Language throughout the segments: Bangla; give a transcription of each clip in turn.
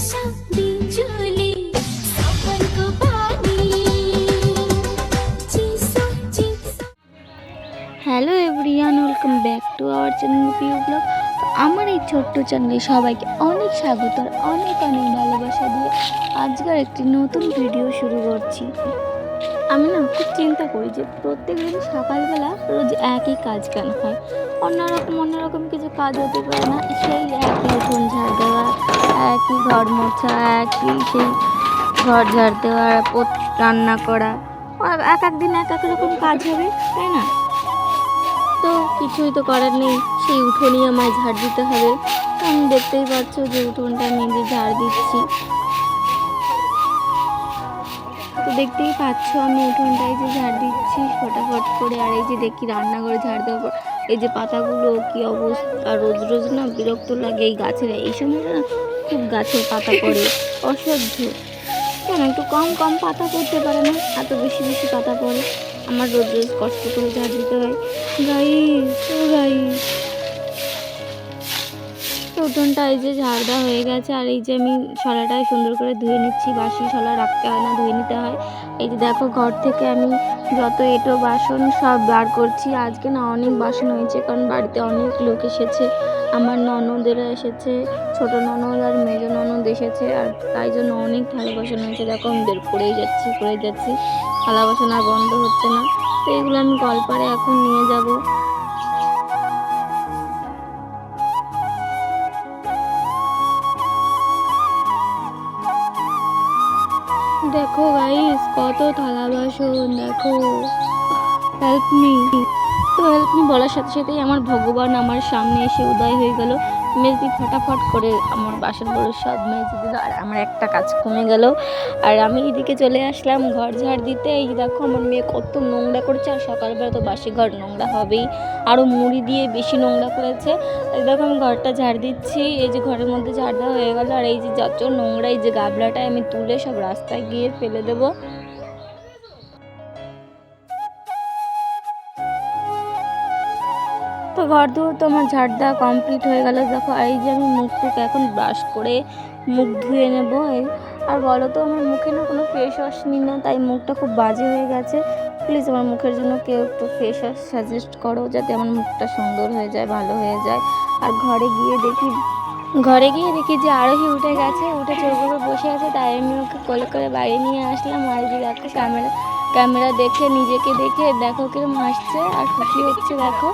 Hello everyone welcome back to our channel Piu blog আমার এই ছোট্ট চ্যানেলে সবাইকে অনেক স্বাগত আর অনেক অনেক ভালোবাসা দিয়ে আজকের একটি নতুন ভিডিও শুরু করছি। আমি না খুব চিন্তা করি যে প্রত্যেক দিন সকালবেলা রোজ একই কাজ কেন হয়? অন্যরকম অন্যরকম কিছু কাজ হতে পারে না, সেই একই উঠোন ঝাড় দেওয়া একই ঘর মোছা, একই সেই ঘর ঝাড় দেওয়া রান্না করা। এক এক দিন এক এক রকম কাজ হবে, তাই না? তো কিছুই তো করার নেই, সেই উঠোনই আমায় ঝাড় দিতে হবে। আমি দেখতেই পাচ্ছ যে উঠোনটা যে ঝাড় দিচ্ছি। তো দেখতেই পাচ্ছ আমি উঠোনটায় যে ঝাড় দিচ্ছি, ফটাফট করে। আর এই যে দেখি রান্নাঘরে ঝাড় দেওয়ার পর এই যে পাতাগুলো কি অবস্থা? রোজ রোজ না বিরক্ত লাগে এই গাছের, এই সময় না খুব গাছের পাতা পড়ে, অসহ্য। কেন একটু কম কম পাতা পড়তে পারে না? এত বেশি বেশি পাতা পড়ে। আমার রোজ রোজ কষ্ট করে ঝাড় দিতে হয়। গাই ও গাই উঠোনটা এই যে ঝাড়দা হয়ে গেছে, আর এই যে আমি শলাটায় সুন্দর করে ধুয়ে নিচ্ছি, বাসি শলা রাখতে হয় না, ধুয়ে নিতে হয়। এই যে দেখো ঘর থেকে আমি যত এঁটো বাসন সব বার করছি, আজকে না অনেক বাসন হয়েছে, কারণ বাড়িতে অনেক লোক এসেছে, আমার ননদেরা এসেছে, ছোট ননদ আর মেজো ননদ এসেছে, আর তাই জন্য অনেক থালা বাসন হয়েছে। দেখো আমি বের করেই যাচ্ছি করেই যাচ্ছি, থালা বাসন আর বন্ধ হচ্ছে না। তো এগুলো আমি কলপারে এখন নিয়ে যাব। দেখো গাইস কত থালা বাসন, দেখো। হেল্প মি তো হেল্প মি বলার সাথে সাথেই আমার ভগবান আমার সামনে এসে উদয় হয়ে গেল। মেজদি ফটাফট করে আমার বাসনগুলো সব মেজে দিল, আর আমার একটা কাজ কমে গেল। আর আমি এদিকে চলে আসলাম ঘর ঝাড় দিতে। এই দেখো, আমার মেয়ে কত নোংরা করেছে, আর সকালবেলা তো বাসি ঘর নোংরা হবেই। আরও মুড়ি দিয়ে বেশি নোংরা করেছে। এই দেখো, আমি ঘরটা ঝাড় দিচ্ছি। এই যে ঘরের মধ্যে ঝাড় দেওয়া হয়ে গেল, আর এই যে যত নোংরা, এই যে গাবলাটায় আমি তুলে সব রাস্তায় গিয়ে ফেলে দেবো। তো ঘর দুয়ার তো আমার ঝাড় দেওয়া কমপ্লিট হয়ে গেল। দেখো, এই যে আমি মুখ এখন ব্রাশ করে মুখ ধুয়ে নেব। আর বলো তো, আমার মুখে না কোনো ফেস ওয়াশ নিই না, তাই মুখটা খুব বাজে হয়ে গেছে। প্লিজ আমার মুখের জন্য কেউ একটু ফেস ওয়াশ সাজেস্ট করো, যাতে আমার মুখটা সুন্দর হয়ে যায়, ভালো হয়ে যায়। আর ঘরে গিয়ে দেখি, ঘরে গিয়ে দেখি যে আরোহী উঠে গেছে, উঠে চোখ বসে আছে, তাই আমি ওকে কোলে করে বাইরে নিয়ে আসলাম। আর যে দেখো ক্যামেরা ক্যামেরা দেখে, নিজেকে দেখে দেখো কিরম হাসছে, আর খুশি হচ্ছে, দেখো।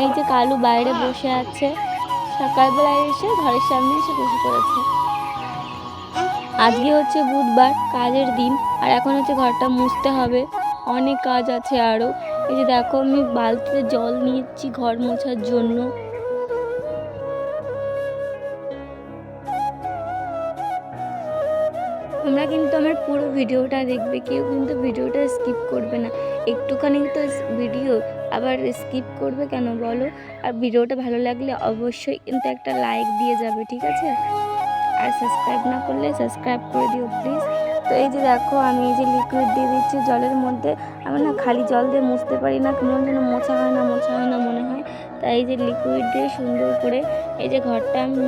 এই যে কালু বাইরে বসে আছে সকালবেলায় এসে ঘরের সামনে এসে বসে পড়েছে। আজকে হচ্ছে বুধবার, কাজের দিন, আর এখন হচ্ছে ঘরটা মুছতে হবে। অনেক কাজ আছে আরও এই যে দেখো, আমি বালতিতে জল নিয়েছি ঘর মোছার জন্য। তোমরা কিন্তু আমার পুরো ভিডিওটা দেখবে, কেউ কিন্তু ভিডিওটা স্কিপ করবে না। একটুখানি তো ভিডিও আবার স্কিপ করবে কেন বলো? আর ভিডিওটা ভালো লাগলে অবশ্যই কিন্তু একটা লাইক দিয়ে যাবে, ঠিক আছে? আর সাবস্ক্রাইব না করলে সাবস্ক্রাইব করে দিও প্লিজ তো এই যে দেখো, আমি এই যে লিকুইড দিয়ে দিচ্ছি জলের মধ্যে। আমি না খালি জল দিয়ে মুছতে পারি না, কেমন যেন মোছা হয় না, মোছা হয় না মনে হয়। তাই এই যে লিকুইড দিয়ে সুন্দর করে এই যে ঘরটা আমি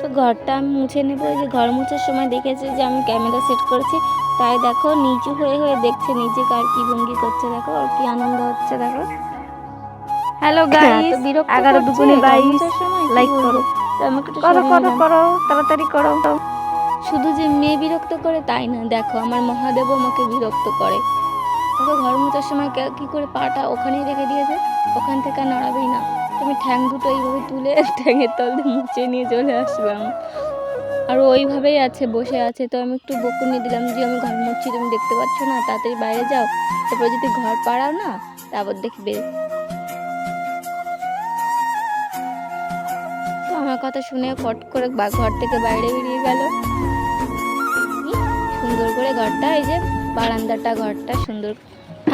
তো ঘরটা আমি মুছে নেব। এই যে ঘর মোছার সময় দেখেছি যে আমি ক্যামেরা সেট করেছি। তাই দেখো, নিচু হয়ে হয়ে দেখছে নিচে কার কি ভঙ্গি করছে দেখো আর কি আনন্দ হচ্ছে দেখো। হ্যালো গাইস এগারো দুগুণে বাইশ। লাইক করো। করো করো করো তাড়াতাড়ি করো। শুধু যে মেয়ে বিরক্ত করে তাই না? দেখো আমার মহাদেব আমাকে বিরক্ত করে। দেখো ঘর মোছার সময় কি করে পাটা ওখানেই রেখে দিয়েছে? ওখান থেকে আর নড়াবেই না। তুমি ঠ্যাং দুটো এইভাবে তুলে ঠ্যাঙের তল দিয়ে মুছে নিয়ে চলে আসলাম আর ওইভাবেই আছে বসে আছে। তো আমি একটু বকুনি দিলাম যে আমি ঘর মুছছি তুমি দেখতে পাচ্ছ না? তাড়াতাড়ি বাইরে যাও। তারপর যদি ঘর পাড়াও না তারপর দেখবে কথা শুনে ফট করে ঘর থেকে বাইরে বেরিয়ে গেল। সুন্দর করে ঘরটা, এই যে বারান্দাটা ঘরটা সুন্দর।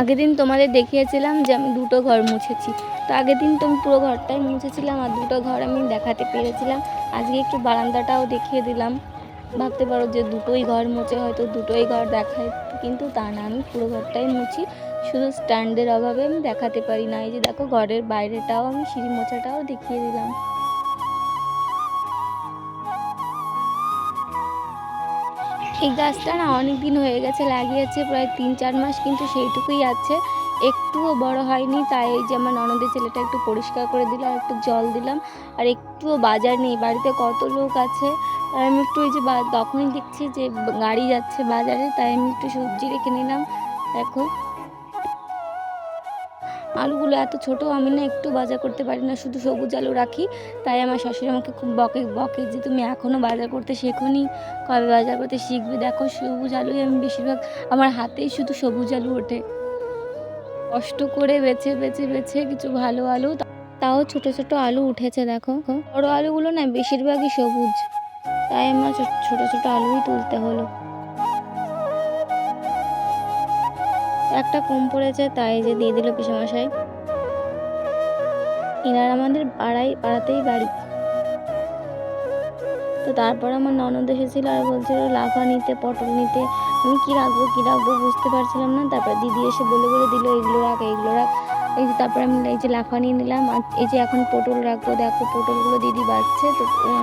আগের দিন তোমাদের দেখিয়েছিলাম যে আমি দুটো ঘর মুছেছি। তো আগের দিন তো আমি পুরো ঘরটাই মুছেছিলাম আর দুটো ঘর আমি দেখাতে পেরেছিলাম। আজকে একটু বারান্দাটাও দেখিয়ে দিলাম। ভাবতে পারো যে দুটোই ঘর মুছে, হয়তো দুটোই ঘর দেখায়, কিন্তু তা না, আমি পুরো ঘরটাই মুছি। শুধু স্ট্যান্ডের অভাবে আমি দেখাতে পারি না। এই যে দেখো, ঘরের বাইরেটাও আমি সিঁড়ি মোছাটাও দেখিয়ে দিলাম। এই গাছটা না অনেক দিন হয়ে গেছে, লাগিয়েছে প্রায় তিন চার মাস কিন্তু সেইটুকুই আছে। একটুও বড় হয়নি, তাই এই যে আমার ননদের ছেলেটা একটু পরিষ্কার করে দিলাম একটু জল দিলাম। আর একটুও বাজার নেই, বাড়িতে কত লোক আছে। আর আমি একটু ওই যে তখনই দেখছি যে গাড়ি যাচ্ছে বাজারে, তাই আমি একটু সবজি রেখে নিলাম। দেখো। আলুগুলো এত ছোট, আমি না একটু বাজার করতে পারি না, শুধু সবুজ আলু রাখি। তাই আমার শাশুড়ি আমাকে খুব বকে বকে যে তুমি এখনও বাজার করতে শেখোনি, কবে বাজার করতে শিখবে? দেখো সবুজ আলুই আমি বেশিরভাগ, আমার হাতেই শুধু সবুজ আলু ওঠে। কষ্ট করে বেছে বেছে বেছে কিছু ভালো আলু তাও ছোট ছোট আলু উঠেছে, দেখো। বড় আলুগুলো না বেশিরভাগই সবুজ। তাই আমার ছোট ছোট আলুই তুলতে হলো। একটা কম পড়েছে, তাই যে দিয়ে দিল পিসামশাই। এনার আমাদের পাড়াই পাড়াতেই বাড়ি। তো তারপর আমার ননদ এসেছিল আর বলছিল, লাফা নিতে, পটল নিতে, আমি কী রাখব কী রাখব বুঝতে পারছিলাম না। তারপর দিদি এসে বলে বলে দিল, এগুলো রাখ এইগুলো রাখ। এই যে তারপর আমি এই যে লাফানি নিলাম আর এই যে এখন পটল রাখব দেখো পটলগুলো দিদি বাড়ছে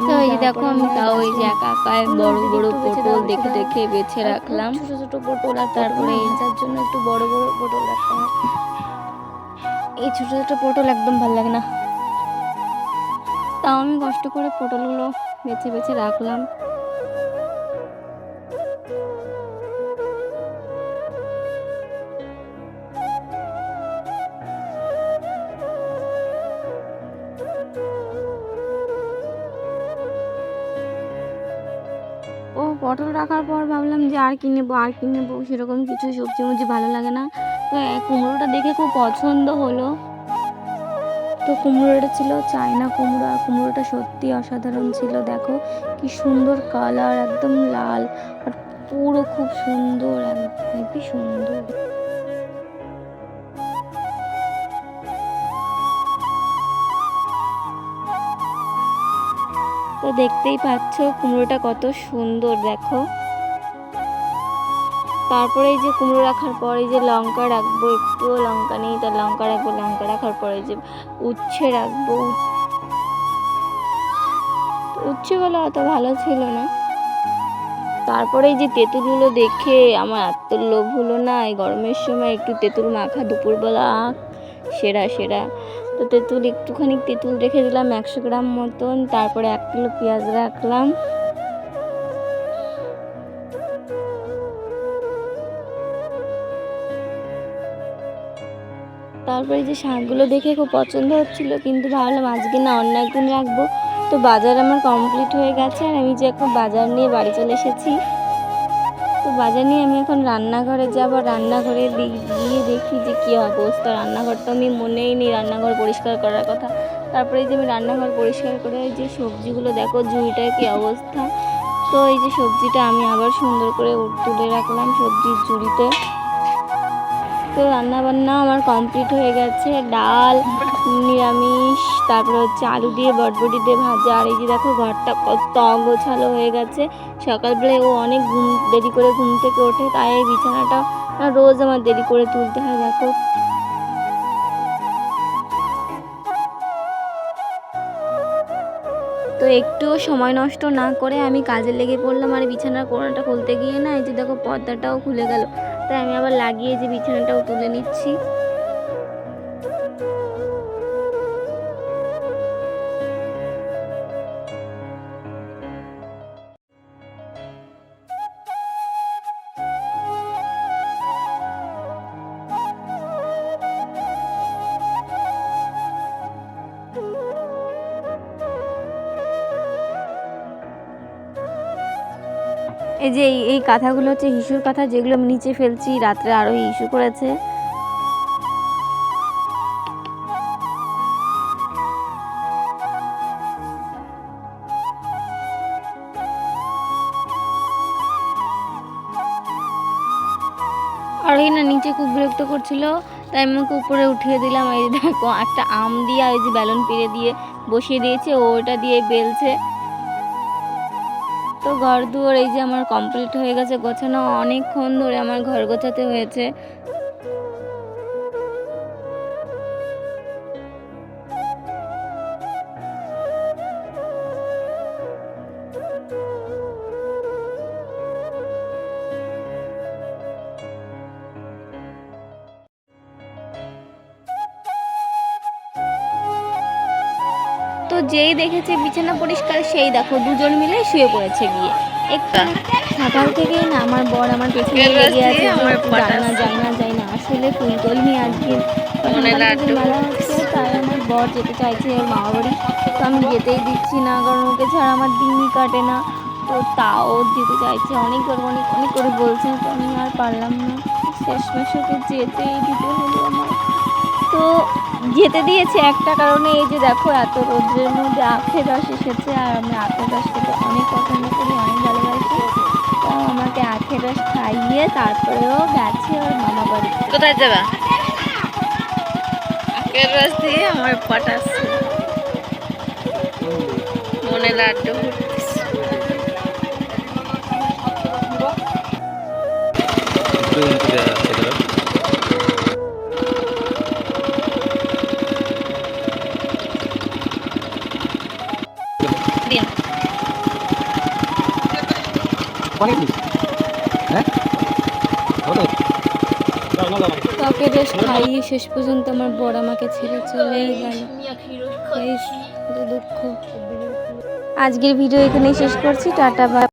তো এই যে দেখো আমি তাও এই যে একা একা বললাম বড় বড় পটল দেখে দেখে বেছে রাখলাম। ছোট ছোট পটল আর তারপরে ভাজার জন্য একটু বড় বড় পটল হয়। এই ছোট ছোট পটল একদম ভালো লাগে না। তাও আমি কষ্ট করে পটলগুলো বেছে বেছে রাখলাম। পটল রাখার পর ভাবলাম যে আর কি নেব, আর কি নেব? সেরকম কিছু সবজি মুজি ভালো লাগে না। তো কুমড়োটা দেখে খুব পছন্দ হলো। তো কুমড়োটা ছিল চায়না কুমড়ো, আর কুমড়োটা সত্যি অসাধারণ ছিল, দেখো। কি সুন্দর কালার একদম লাল, আর পুরো খুব সুন্দর হেবি সুন্দর। তো দেখতেই পাচ্ছ কুমড়োটা কত সুন্দর, দেখো। তারপরে এই যে কুমড়ো রাখার পর যে লঙ্কা রাখব, একটুও লঙ্কা নেই তার লঙ্কা রাখব, লঙ্কা রাখার পরে যে উচ্ছে রাখব। উ- উচ্ছেগুলো অত ভালো ছিল না। তারপরে এই যে তেঁতুলগুলো দেখে আমার এত লোভ হলো না, এই গরমের সময় একটু তেঁতুল মাখা দুপুরবেলা, সেরা সেরা। তো তেঁতুল, একটুখানি তেঁতুল রেখে দিলাম একশো গ্রাম মতন, তারপরে এক কিলো পেঁয়াজ রাখলাম। তারপরে যে শাকগুলো দেখে খুব পছন্দ হচ্ছিল, কিন্তু ভাবলাম আজকে না অন্য একদিন রাখব। তো বাজার আমার কমপ্লিট হয়ে গেছে, আর আমি যে এখন বাজার নিয়ে বাড়ি চলে এসেছি বাজার নিয়ে আমি এখন রান্নাঘরে যাব, রান্নাঘরে গিয়ে দেখি যে কী অবস্থা। রান্নাঘর তো আমি মনেই নেই রান্নাঘর পরিষ্কার করার কথা। তারপরে যে আমি রান্নাঘর পরিষ্কার করে যে সবজিগুলো দেখো জুঁইটার কী অবস্থা। তো এই যে সবজিটা আমি আবার সুন্দর করে তুলে রাখলাম সবজির ঝুড়িতে। তো রান্না বান্না আমার কমপ্লিট হয়ে গেছে। ডাল, নিরামিষ, তারপরে হচ্ছে আলু দিয়ে, বটবটি দিয়ে ভাজা। আর এই যে দেখো, ঘরটা কত অগোছালো হয়ে গেছে। সকালবেলায় ও অনেক ঘুম, দেরি করে ঘুম থেকে ওঠে, তাই এই বিছানাটা রোজ আমার দেরি করে তুলতে হয়, দেখো। তো একটুও সময় নষ্ট না করে আমি কাজে লেগে পড়লাম, আর বিছানার কোণাটা খুলতে গিয়ে না এই যে দেখো পর্দাটাও খুলে গেল। তাই আমি আবার লাগিয়ে যে বিছানাটাও তুলে নিচ্ছি। এই যে এই কাঁথাগুলো হচ্ছে হিসুর কাঁথা, যেগুলো আমি নিচে ফেলছি, রাত্রে আরও ইস্যু করেছে। আর না নিচে খুব বিরক্ত করছিল, তাই আমি উপরে উঠিয়ে দিলাম। এই দেখো, একটা আম দিয়ে এই যে ব্যালন পেরে দিয়ে বসিয়ে দিয়েছে, ও ওটা দিয়ে বেলছে। তো ঘর দুয়ার এই যে আমার কমপ্লিট হয়ে গেছে, গোছানো অনেকক্ষণ ধরে আমার ঘর গোছাতে হয়েছে। যেই দেখেছে বিছানা পরিষ্কার সেই দেখো দুজন মিলে শুয়ে পড়েছে গিয়ে। একটু সকাল থেকেই না আমার বর আমার পেছনে লেগে আছে আমার যে যাই না। যাই না আসলে নিয়ে আজকে মনে থেকে। মেলা হচ্ছে তাই আমার বর যেতে চাইছে ওর মামা বাড়ি তো আমি যেতেই দিচ্ছি না কারণ ওকে ছাড়া আমার দিনই কাটে না। তো তাও যেতে চাইছে অনেকবার অনেক অনেক করে বলছে তো আমি আর পারলাম না। শেষমেশ ওকে যেতেই দিতে হলো আমার। তো যেতে দিয়েছে একটা কারণে এই যে দেখো এত রোদ্রের মধ্যে আখের রস এসেছে আর আমি আখের রস খেতে অনেক পছন্দ করি অনেক ভালোবাসি। তো আমাকে আখের রস খাইয়ে তারপরেও গেছে ওর মামা বাড়ি। কোথায় যাবা? আখের রস দিয়ে আমার পটাচ্ছে মনে লাড্ডু। দিন। রস খাইয়ে শেষ পর্যন্ত আমার বড় আমাকে ছেড়ে চলেই গেল দুঃখ আজকের ভিডিও এখানেই শেষ করছি, টাটা বা